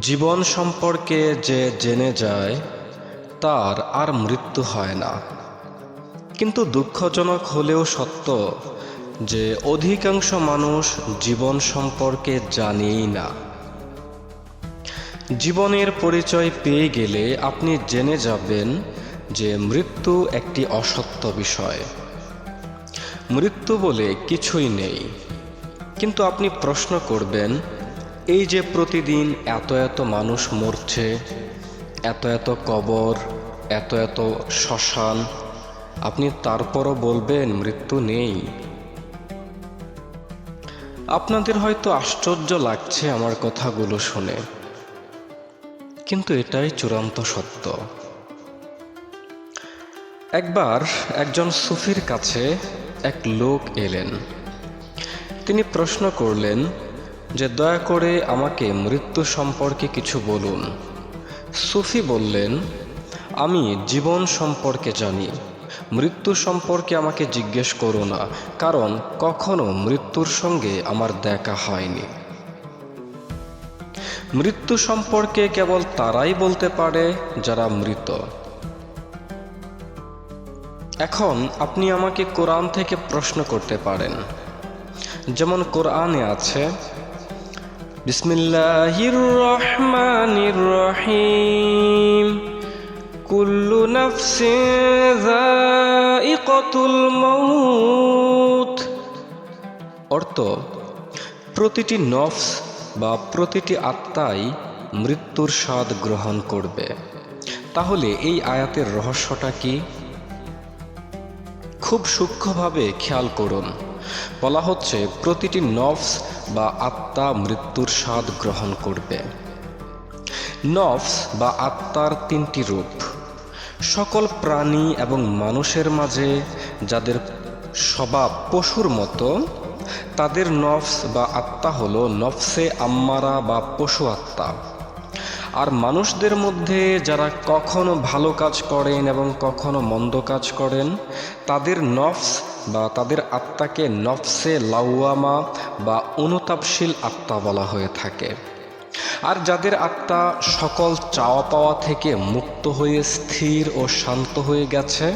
জীবন সম্পর্কে যে জেনে যায়, তার আর মৃত্যু হয় না। কিন্তু দুঃখজনক হলেও সত্য যে অধিকাংশ মানুষ জীবন সম্পর্কে জানেই না। জীবনের পরিচয় পেয়ে গেলে আপনি জেনে যাবেন যে মৃত্যু একটি অসত্য বিষয়। মৃত্যু বলে কিছুই নেই। কিন্তু আপনি প্রশ্ন করবেন এই যে প্রতিদিন এত এত মানুষ মরছে, এত এত কবর, এত এত শ্মশান, আপনি তারপরও বলবেন মৃত্যু নেই। আপনাদের হয়তো আশ্চর্য লাগছে আমার কথাগুলো শুনে। কিন্তু এটাই চূড়ান্ত সত্য। একবার একজন সুফির কাছে এক লোক এলেন। তিনি প্রশ্ন করলেন যে দয়া করে আমাকে মৃত্যু সম্পর্কে কিছু বলুন। সুফি বললেন, আমি জীবন সম্পর্কে জানি। মৃত্যু সম্পর্কে আমাকে জিজ্ঞেস করো না, কারণ কখনো মৃত্যুর সঙ্গে আমার দেখা হয়নি। মৃত্যু সম্পর্কে কেবল তারাই বলতে পারে যারা মৃত। এখন আপনি আমাকে কোরআন থেকে প্রশ্ন করতে পারেন। যেমন কোরআনে আছে বিসমিল্লাহির রহমানির রহিম কুল্লু নাফসিন যায়িকাতুল মাউত। অর্থ, প্রতিটি নফস বা প্রতিটি আত্মাই মৃত্যুর স্বাদ গ্রহণ করবে। তাহলে এই আয়াতের রহস্যটা কি? খুব সূক্ষ্মভাবে খেয়াল করুন। বলা হচ্ছে প্রতিটি নফস বা আত্মা মৃত্যুর স্বাদ গ্রহণ করবে। নফস বা আত্মার তিনটি রূপ। সকল প্রাণী এবং মানুষের মাঝে যাদের স্বভাব পশুর মতো, তাদের নফস বা আত্মা হলো নফসে আম্মারা বা পশু আত্মা। আর মানুষদের মধ্যে যারা কখনো ভালো কাজ করেন এবং কখনো মন্দ কাজ করেন, তাদের নফস বা তাদের আত্মাকে নফসে লাউয়ামা বা অনুতাপশীল আত্মা বলা হয়ে থাকে। আর যাদের আত্মা সকল চাওয়া পাওয়া থেকে মুক্ত হয়ে স্থির ও শান্ত হয়ে গেছে,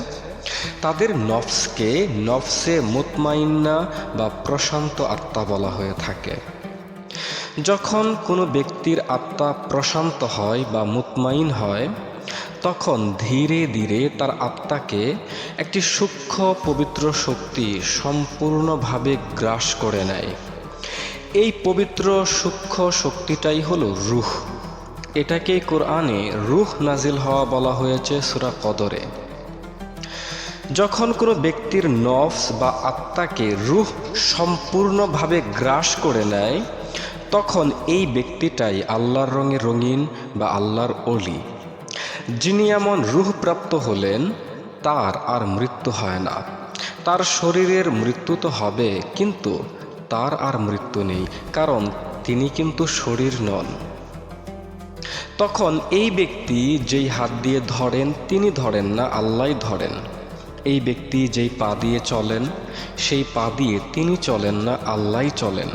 তাদের নফসকে নফসে মুতমাইন্না বা প্রশান্ত আত্মা বলা হয়ে থাকে। যখন কোনো ব্যক্তির আত্মা প্রশান্ত হয় বা মুতমাইন হয় তখন ধীরে ধীরে তার আত্মাকে একটি সূক্ষ্ম পবিত্র শক্তি সম্পূর্ণভাবে গ্রাস করে নেয়। এই পবিত্র সূক্ষ্ম শক্তিটাই হলো রুহ। এটাকে কোরআনে রুহ নাজিল হওয়া বলা হয়েছে সুরা কদরে। যখন কোনো ব্যক্তির নফস বা আত্মাকে রুহ সম্পূর্ণভাবে গ্রাস করে নেয়, তখন এই ব্যক্তিটাই আল্লাহর রঙে রঙিন বা আল্লাহর অলি। যিনি এমন রুহ প্রাপ্ত হলেন, তার আর মৃত্যু হয় না। তার শরীরের মৃত্যু তো হবে, কিন্তু তার আর মৃত্যু নেই, কারণ তিনি কিন্তু শরীর নন। তখন এই ব্যক্তি যেই হাত দিয়ে ধরেন, তিনি ধরেন না আল্লাহ ধরেন। এই ব্যক্তি যেই পা দিয়ে চলেন, সেই পা দিয়ে তিনি চলেন না আল্লাহ চলেন।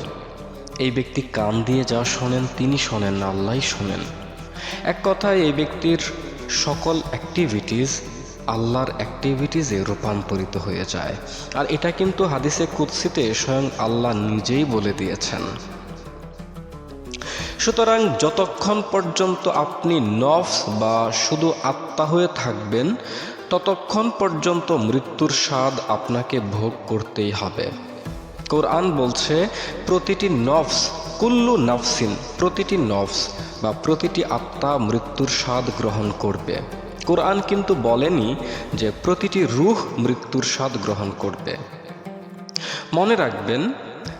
এই ব্যক্তি কান দিয়ে যা শোনেন, তিনি শোনেন না আল্লাহ শোনেন। এক কথায় এই ব্যক্তির সকল অ্যাক্টিভিটিস আল্লাহর অ্যাক্টিভিটিসে রূপান্তরিত হয়ে যায়। আর এটা কিন্তু হাদিসে কুৎসিতে স্বয়ং আল্লাহ নিজেই বলে দিয়েছেন। সুতরাং যতক্ষণ পর্যন্ত আপনি নফস বা শুধু আত্মা হয়ে থাকবেন, ততক্ষণ পর্যন্ত মৃত্যুর স্বাদ আপনাকে ভোগ করতেই হবে। কোরআন বলছে, প্রতিটি নফস কুল্লু নফসিন প্রতিটি নফস বা প্রতিটি আত্মা মৃত্যুর স্বাদ গ্রহণ করবে। কোরআন কিন্তু বলেনি যে প্রতিটি রুহ মৃত্যুর স্বাদ গ্রহণ করবে। মনে রাখবেন,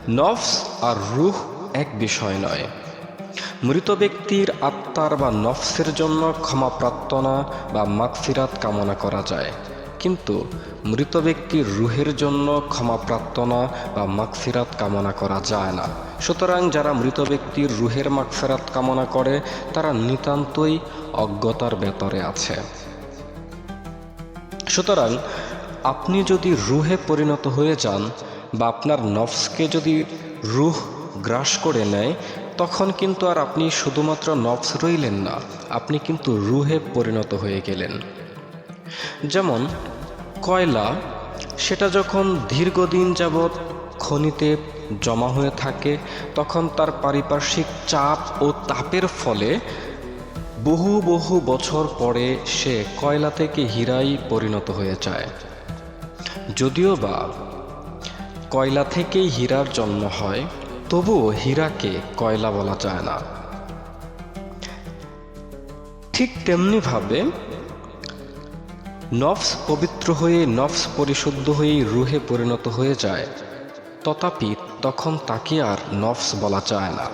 নফস আর রুহ এক বিষয় নয়। মৃত ব্যক্তির আত্মার বা নফসের জন্য ক্ষমা প্রার্থনা বা মাগফিরাত কামনা করা যায়। কিন্তু মৃত ব্যক্তির রুহের জন্য ক্ষমা প্রার্থনা বা মাগফিরাত কামনা করা যায় না। সুতরাং যারা মৃত ব্যক্তির রুহের মাগফিরাত কামনা করে, তারা নিতান্তই অজ্ঞতার ভেতরে আছে। সুতরাং আপনি যদি রুহে পরিণত হয়ে যান বা আপনার নফসকে যদি রুহ গ্রাস করে নেয়, তখন কিন্তু আর আপনি শুধুমাত্র নফস রইলেন না, আপনি কিন্তু রুহে পরিণত হয়ে গেলেন। যেমন, কয়লা, সেটা যখন দীর্ঘদিন যাবৎ খনিতে জমা হয়ে থাকে, তখন তার পারিপার্শ্বিক চাপ ও তাপের ফলে বহু বহু বছর পরে সে কয়লা থেকে হীরাই পরিণত হয়ে যায়। যদিও বা কয়লা থেকেই হীরার জন্ম হয়, তবুও হীরাকে কয়লা বলা যায় না। ঠিক তেমনিভাবে নফস পবিত্র হয়ে নফস পরিশুদ্ধ হয়ে রুহে পরিণত হয়ে যায়। তথাপি তখন তাকে আর নফস বলা যায় না।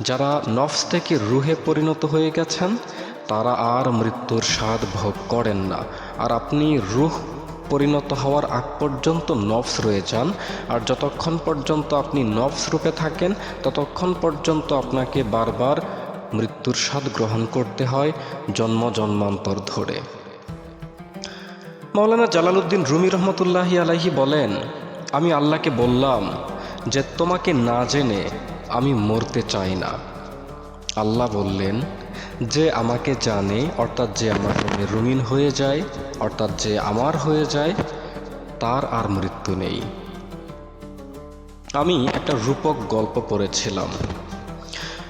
যারা নফস থেকে রুহে পরিণত হয়ে গেছেন, তারা আর মৃত্যুর স্বাদ ভোগ করেন না। আর আপনি রুহ পরিণত হওয়ার আগ পর্যন্ত নফস রয়ে যান, আর যতক্ষণ পর্যন্ত আপনি নফস রূপে থাকেন, ততক্ষণ পর্যন্ত আপনাকে বারবার মৃত্যুর স্বাদ গ্রহণ করতে হয় জন্ম জন্মান্তর ধরে। মৌলানা জালালউদ্দিন রুমি রহমতুল্লাহি আলাহি বলেন, আমি আল্লাহকে বললাম যে, তোমাকে না জেনে আমি মরতে চাই না। আল্লাহ বললেন, যে আমাকে জানে, অর্থাৎ যে আমার নামে রঙিন হয়ে যায়, অর্থাৎ যে আমার হয়ে যায়, তার আর মৃত্যু নেই। আমি একটা রূপক গল্প পড়েছিলাম।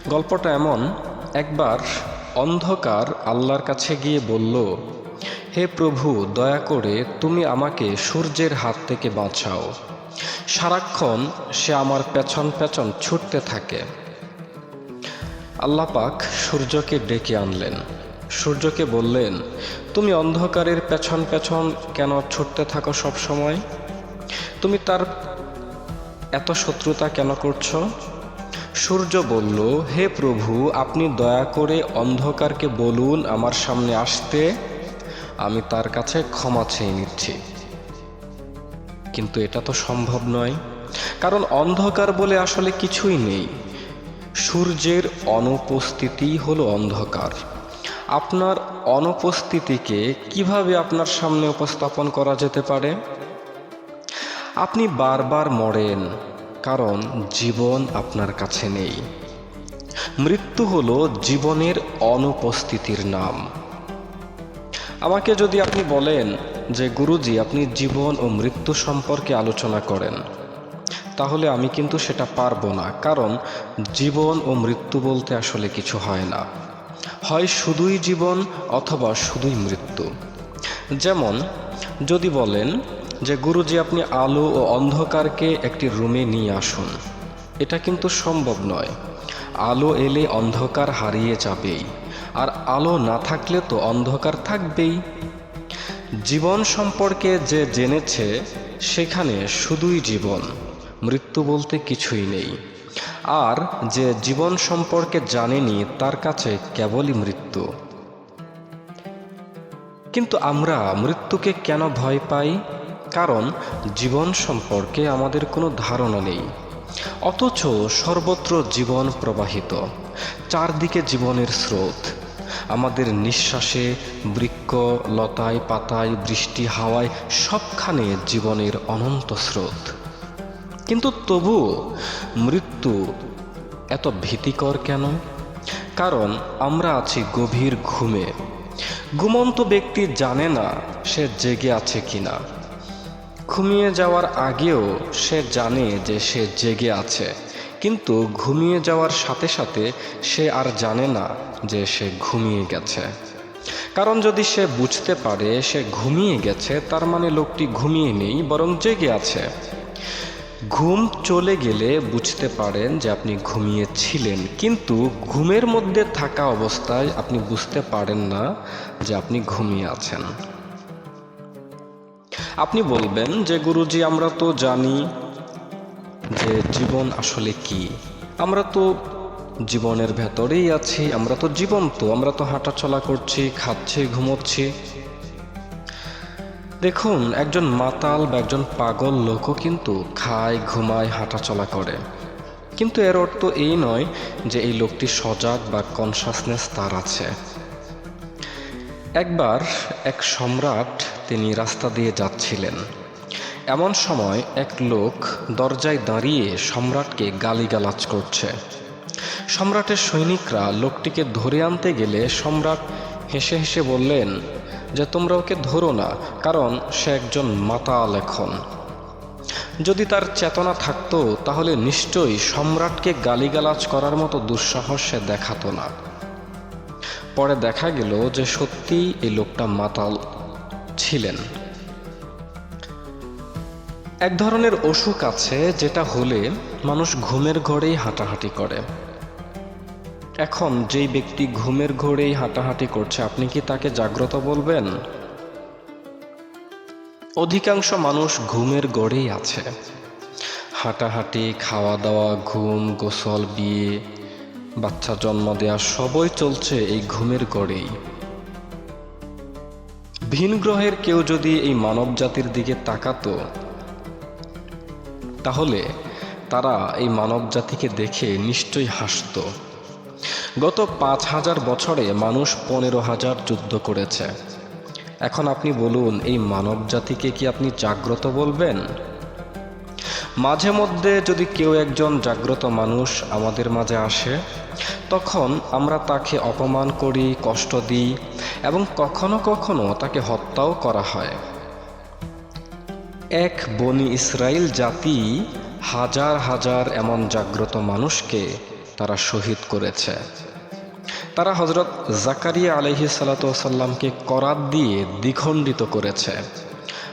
গল্পটা এমন, একবার অন্ধকার আল্লাহর কাছে গিয়ে বলল হে প্রভু, দয়া করে তুমি আমাকে সূর্যের হাত থেকে বাঁচাও। সারাক্ষণ সে আমার পেছন পেছন ছুটতে থাকে। আল্লাহ পাক সূর্যকে ডেকে আনলেন। সূর্যকে বললেন, তুমি অন্ধকারের পেছন পেছন কেন ছুটতে থাকো সব সময় তুমি তার এত শত্রুতা কেন করছ? সূর্য বলল, হে প্রভু, আপনি দয়া করে অন্ধকারকে বলুন আমার সামনে আসতে। আমি তার কাছে ক্ষমা চেয়ে নিচ্ছি। কিন্তু এটা তো সম্ভব নয়। কারণ অন্ধকার বলে আসলে কিছুই নেই। সূর্যের অনুপস্থিতি হলো অন্ধকার। আপনার অনুপস্থিতিকে কীভাবে আপনার সামনে উপস্থাপন করা যেতে পারে? আপনি বারবার মরেন, কারণ জীবন আপনার কাছে নেই। মৃত্যু হলো জীবনের অনুপস্থিতির নাম। আমাকে যদি আপনি বলেন যে, গুরুজি, আপনি জীবন ও মৃত্যু সম্পর্কে আলোচনা করেন, তাহলে আমি কিন্তু সেটা পারব না। কারণ জীবন ও মৃত্যু বলতে আসলে কিছু হয় না। হয় শুধুই জীবন অথবা শুধুই মৃত্যু। যেমন, যদি বলেন যে, গুরুজি, আপনি আলো ও অন্ধকারকে একটি রুমে নিয়ে আসুন। এটা কিন্তু সম্ভব নয়। আলো এলে অন্ধকার হারিয়ে যাবেই। আর আলো না থাকলে তো অন্ধকার থাকবেই। জীবন সম্পর্কে যে জেনেছে, সেখানে শুধুই জীবন, মৃত্যু বলতে কিছুই নেই। আর যে জীবন সম্পর্কে জানেনি, তার কাছে কেবলই মৃত্যু। কিন্তু আমরা মৃত্যুকে কেন ভয় পাই? কারণ জীবন সম্পর্কে আমাদের কোনো ধারণা নেই। অথচ সর্বত্র জীবন প্রবাহিত, চারদিকে জীবনের স্রোত। আমাদের নিঃশ্বাসে বৃক্ষ লতায় পাতায়, বৃষ্টি হাওয়ায় সবখানে জীবনের অনন্ত স্রোত। কিন্তু তবুও মৃত্যু এত ভীতিকর কেন? কারণ আমরা আছি গভীর ঘুমে। ঘুমন্ত ব্যক্তি জানে না সে জেগে আছে কিনা। ঘুমিয়ে যাওয়ার আগেও সে জানে যে সে জেগে আছে। কিন্তু ঘুমিয়ে যাওয়ার সাথে সাথে সে আর জানে না যে সে ঘুমিয়ে গেছে। কারণ যদি সে বুঝতে পারে সে ঘুমিয়ে গেছে, তার মানে লোকটি ঘুমিয়ে নেই, বরং জেগে আছে। ঘুম চলে গেলে বুঝতে পারেন যে আপনি ঘুমিয়েছিলেন, কিন্তু ঘুমের মধ্যে থাকা অবস্থায় আপনি বুঝতে পারেন না যে আপনি ঘুমিয়ে আছেন। আপনি বলবেন যে, গুরুজি, আমরা তো জানি যে জীবন আসলে কি? আমরা তো জীবনের ভেতরেই আছি, আমরা তো জীবন্ত, আমরা তো হাঁটাচলা করছি, খাচ্ছি, ঘুমোচ্ছি। দেখুন, একজন মাতাল বা একজন পাগল লোকও কিন্তু খায়, ঘুমায়, হাঁটাচলা করে। কিন্তু এর অর্থ এই নয় যে এই লোকটি সজাগ বা কনসাসনেস তার আছে। একবার এক সম্রাট তিনি রাস্তা দিয়ে যাচ্ছিলেন। এমন সময় এক লোক দরজায় দাঁড়িয়ে সম্রাটকে গালিগালাজ করছে। সম্রাটের সৈনিকরা লোকটিকে ধরে আনতে গেলে সম্রাট হেসে হেসে বললেন, যে তোমরা ওকে ধরো না, কারণ সে একজন মাতাল এখন। যদি তার চেতনা থাকতো, তাহলে নিশ্চয়ই সম্রাটকে গালিগালাজ করার মতো দুঃসাহস সে দেখাতো না। পরে দেখা গেল যে সত্যি এই লোকটা মাতাল ছিলেন। এক ধরনের অসুখ আছে যেটা হলে মানুষ ঘুমের ঘরেই হাঁটাহাঁটি করে। এখন যেই ব্যক্তি ঘুমের ঘরেই হাঁটাহাঁটি করছে, আপনি কি তাকে জাগ্রত বলবেন? অধিকাংশ মানুষ ঘুমের গড়েই আছে। হাঁটাহাঁটি খাওয়া দাওয়া ঘুম, গোসল, বিয়ে, বাচ্চা জন্ম দেওয়া সবই চলছে এই ঘুমের গড়েই ভিন গ্রহের কেউ যদি এই মানব জাতির দিকে তাকাতো তাহলে তারা এই মানব জাতিকে দেখে নিশ্চয়ই হাসত। গত পাঁচ হাজার বছরে মানুষ পনেরো হাজার যুদ্ধ করেছে। এখন আপনি বলুন, এই মানব জাতিকে কি আপনি জাগ্রত বলবেন? মাঝে মধ্যে যদি কেউ একজন জাগ্রত মানুষ আমাদের মাঝে আসে, তখন আমরা তাকে অপমান করি, কষ্ট দিই এবং কখনো কখনো তাকে হত্যাও করা হয়। এক বনি ইসরায়েল জাতি হাজার হাজার এমন জাগ্রত মানুষকে তারা শহীদ করেছে। তারা হজরত জাকারিয়া আলহি সাল্লাতামকে করাত দিয়ে দ্বিখণ্ডিত করেছে।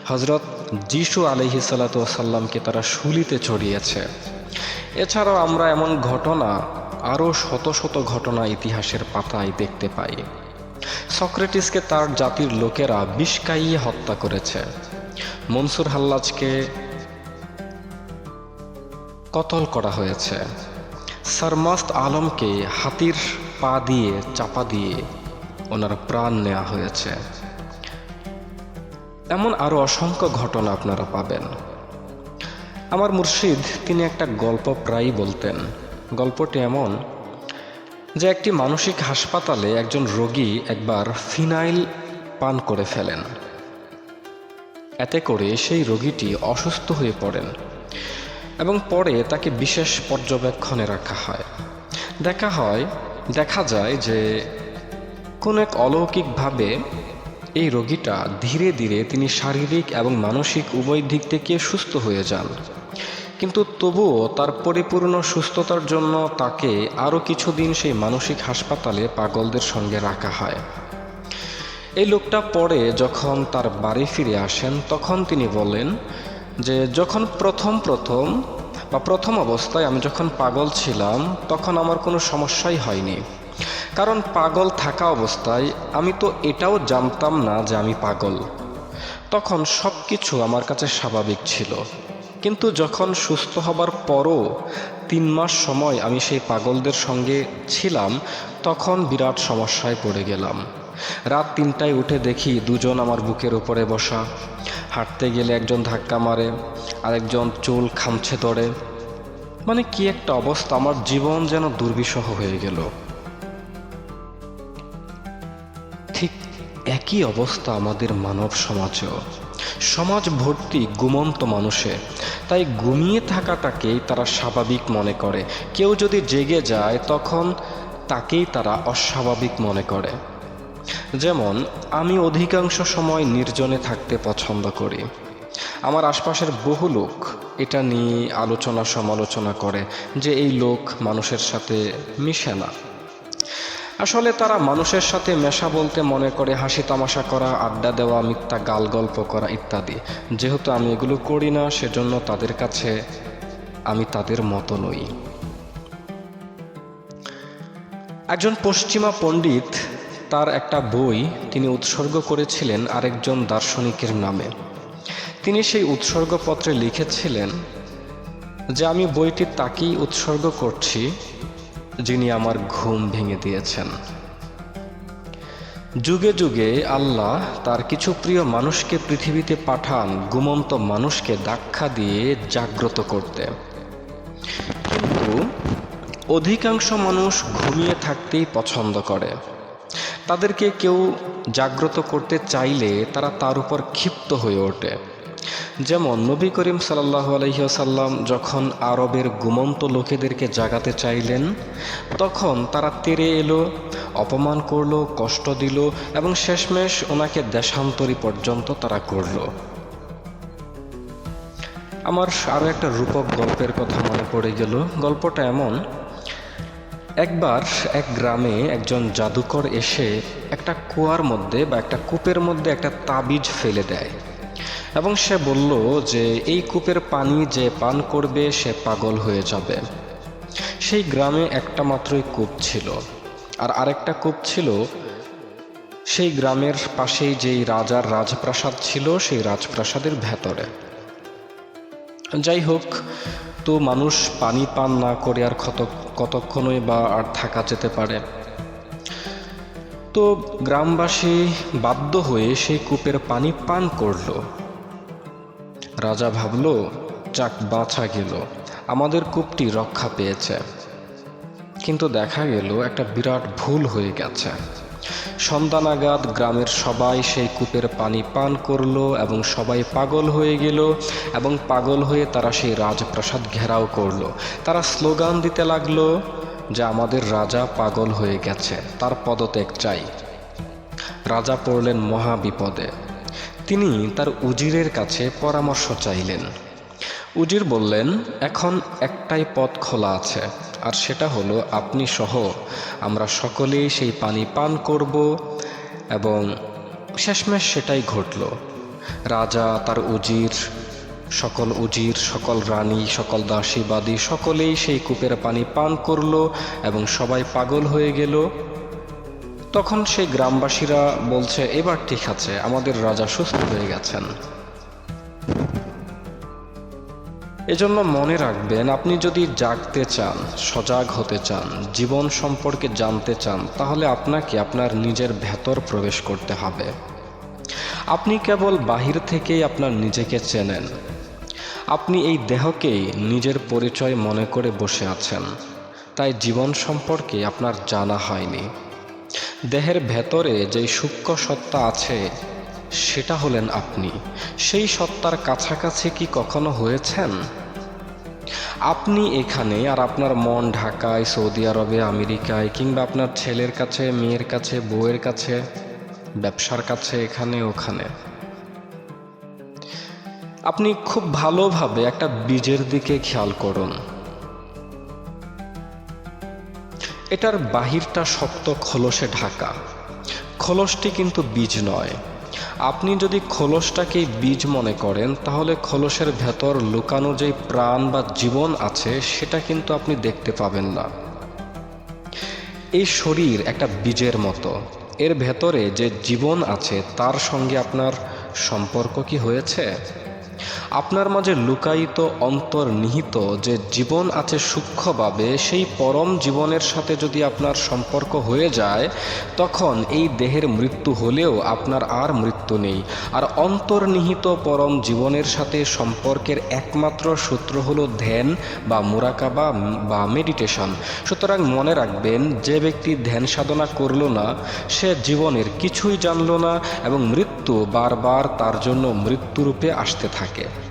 হজরত যিশু আলহি সাল্লাতামকে তারা শুলিতে চড়িয়েছে। এছাড়াও আমরা এমন ঘটনা, আরও শত শত ঘটনা ইতিহাসের পাতায় দেখতে পাই। সক্রেটিসকে তার জাতির লোকেরা বিষ খাইয়ে হত্যা করেছে। মনসুর হাল্লাজকে কতল করা হয়েছে? সারমাস্ত আলমকে হাতির পা দিয়ে চাপা দিয়ে ওনার প্রাণ নেওয়া হয়েছে। এমন আরও অসংখ্য ঘটনা আপনারা পাবেন। আমার মুর্শিদ, তিনি একটা গল্প প্রায়ই বলতেন। গল্পটি এমন যে একটি মানসিক হাসপাতালে একজন রোগী একবার ফিনাইল পান করে ফেলেন। এতে করে সেই রোগীটি অসুস্থ হয়ে পড়েন এবং পরে তাকে বিশেষ পর্যবেক্ষণে রাখা হয়। দেখা হয়, দেখা যায় যে কোন এক অলৌকিকভাবে এই রোগীটা ধীরে ধীরে তিনি শারীরিক এবং মানসিক উভয় দিক থেকে সুস্থ হয়ে যান। কিন্তু তবুও তার পরিপূর্ণ সুস্থতার জন্য তাকে আরও কিছুদিন সেই মানসিক হাসপাতালে পাগলদের সঙ্গে রাখা হয়। এই লোকটা পরে যখন তার বাড়ি ফিরে আসেন, তখন তিনি বলেন যে, যখন প্রথম প্রথম বা প্রথম অবস্থায় আমি যখন পাগল ছিলাম, তখন আমার কোনো সমস্যাই হয়নি। কারণ পাগল থাকা অবস্থায় আমি তো এটাও জানতাম না যে আমি পাগল। তখন সব কিছু আমার কাছে স্বাভাবিক ছিল। কিন্তু যখন সুস্থ হবার পরও তিন মাস সময় আমি সেই পাগলদের সঙ্গে ছিলাম, তখন বিরাট সমস্যায় পড়ে গেলাম। রাত তিনটায় উঠে দেখি দুজন আমার বুকের উপরে বসা। হাঁটতে গেলে একজন ধাক্কা মারে, আরেকজন চুল খামছে ধরে মানে কি একটা অবস্থা, আমার জীবন যেন দুর্বিষহ হয়ে গেল। ঠিক একই অবস্থা আমাদের মানব সমাজেও। সমাজ ভর্তি গুমন্ত মানুষে, তাই ঘুমিয়ে থাকাটাকেই তারা স্বাভাবিক মনে করে। কেউ যদি জেগে যায়, তখন তাকেই তারা অস্বাভাবিক মনে করে। যেমন, আমি অধিকাংশ সময় নির্জনে থাকতে পছন্দ করি। আমার আশপাশের বহু লোক এটা নিয়ে আলোচনা সমালোচনা করে যে এই লোক মানুষের সাথে মিশে না। আসলে তারা মানুষের সাথে মেশা বলতে মনে করে হাসি তামাশা করা, আড্ডা দেওয়া, মিথ্যা গাল গল্প করা ইত্যাদি। যেহেতু আমি এগুলো করি না, সেজন্য তাদের কাছে আমি তাদের মতো নই। একজন পশ্চিমা পণ্ডিত তার একটা বই তিনি উৎসর্গ করেছিলেন আরেকজন দার্শনিকের নামে। তিনি সেই উৎসর্গপত্রে লিখেছিলেন, যে আমি বইটি তাকেই উৎসর্গ করছি, যিনি আমার ঘুম ভেঙে দিয়েছেন। যুগে যুগে আল্লাহ তার কিছু প্রিয় মানুষকে পৃথিবীতে পাঠান গুমন্ত মানুষকে দাক্ষা দিয়ে জাগ্রত করতে। কিন্তু অধিকাংশ মানুষ ঘুমিয়ে থাকতেই পছন্দ করে। তাদেরকে কেউ জাগ্রত করতে চাইলে তারা তার উপর ক্ষিপ্ত হয়ে ওঠে। যেমন নবী করিম সাল্লাহ আলহিহাসাল্লাম যখন আরবের গুমন্ত লোকেদেরকে জাগাতে চাইলেন, তখন তারা তেরে এলো, অপমান করল, কষ্ট দিল এবং শেষমেশ ওনাকে দেশান্তরী পর্যন্ত তারা করল। আমার আরও একটা রূপক গল্পের কথা মনে পড়ে গেল। গল্পটা এমন একবার এক গ্রামে একজন জাদুকর এসে একটা কুয়ার মধ্যে বা একটা কূপের মধ্যে একটা তাবিজ ফেলে দেয়। এবং সে বলল যে, এই কূপের পানি যে পান করবে, সে পাগল হয়ে যাবে। সেই গ্রামে একটা মাত্রই কূপ ছিল। আর আরেকটা কূপ ছিল, সেই গ্রামের পাশেই যেই রাজার রাজপ্রাসাদ ছিল, সেই রাজপ্রাসাদের ভেতরে। যাই হোক, তো মানুষ পানি পান না করে আর কত কতক্ষণই বা আর থাকা যেতে পারে। তো গ্রামবাসী বাধ্য হয়ে সেই কূপের পানি পান করল। রাজা ভাবল, যাক, বাছা গেল। আমাদের কূপটি রক্ষা পেয়েছে। কিন্তু দেখা গেল, একটা বিরাট ভুল হয়ে গেছে। সন্তানাগাদ গ্রামের সবাই সেই কূপের পানি পান করল এবং সবাই পাগল হয়ে গেল এবং পাগল হয়ে তারা সেই রাজপ্রাসাদ ঘেরাও করল। তারা স্লোগান দিতে লাগল যে আমাদের রাজা পাগল হয়ে গেছে, তার পদত্যাগ চাই। রাজা পড়লেন মহা বিপদে। তিনি তার উজিরের কাছে পরামর্শ চাইলেন। উজির বললেন, এখন একটাই পথ খোলা আছে। আর সেটা হলো আপনি সহ আমরা সকলেই সেই পানি পান করব এবং শেষমেশ সেটাই ঘটল। রাজা, তার উজির, সকল উজির, সকল রানী, সকল দাসীবাদী সকলেই সেই কূপের পানি পান করল এবং সবাই পাগল হয়ে গেল। তখন সেই গ্রামবাসীরা বলছে, এবার ঠিক আছে, আমাদের রাজা সুস্থ হয়ে গেছেন। এজন্য মনে রাখবেন, আপনি যদি জাগতে চান, সজাগ হতে চান, জীবন সম্পর্কে জানতে চান, তাহলে আপনাকে আপনার নিজের ভেতর প্রবেশ করতে হবে। আপনি কেবল বাহির থেকেই আপনার নিজেকে চেনেন। আপনি এই দেহকেই নিজের পরিচয় মনে করে বসে আছেন। তাই জীবন সম্পর্কে আপনার জানা হয়নি। দেহের ভেতরে যেই সূক্ষ্ম সত্তা আছে সেটা হলেন আপনি। সেই সত্তার কাছাকাছি কি কখনো হয়েছেন? আপনি এখানে আর আপনার মন ঢাকায়, সৌদি আরবে, আমেরিকায় কিংবা আপনার ছেলের কাছে, মেয়ের কাছে, বউয়ের কাছে, ব্যবসার কাছে, এখানে, ওখানে। আপনি খুব ভালোভাবে একটা বীজের দিকে খেয়াল করুন। এটার বাহিরটা শক্ত খোলসে ঢাকা। খোলসটি কিন্তু বীজ নয়। আপনি যদি খোলসটাকে বীজ মনে করেন, তাহলে খোলসের ভেতর লুকানো যে প্রাণ বা জীবন আছে, সেটা কিন্তু আপনি দেখতে পাবেন না। এই শরীর একটা বীজের মতো। এর ভেতরে যে জীবন আছে, তার সঙ্গে আপনার সম্পর্ক কি হয়েছে? আপনার মাঝে লুকায়িত অন্তর্নিহিত যে জীবন আছে সূক্ষ্মভাবে, সেই পরম জীবনের সাথে যদি আপনার সম্পর্ক হয়ে যায়, তখন এই দেহের মৃত্যু হলেও আপনার আর মৃত্যু নেই। আর অন্তর্নিহিত পরম জীবনের সাথে সম্পর্কের একমাত্র সূত্র হলো ধ্যান বা মুরাকাবা বা মেডিটেশন। সুতরাং মনে রাখবেন, যে ব্যক্তি ধ্যান সাধনা করল না, সে জীবনের কিছুই জানল না এবং মৃত্যু বারবার তার জন্য মৃত্যুরূপে আসতে থাকে। Okay.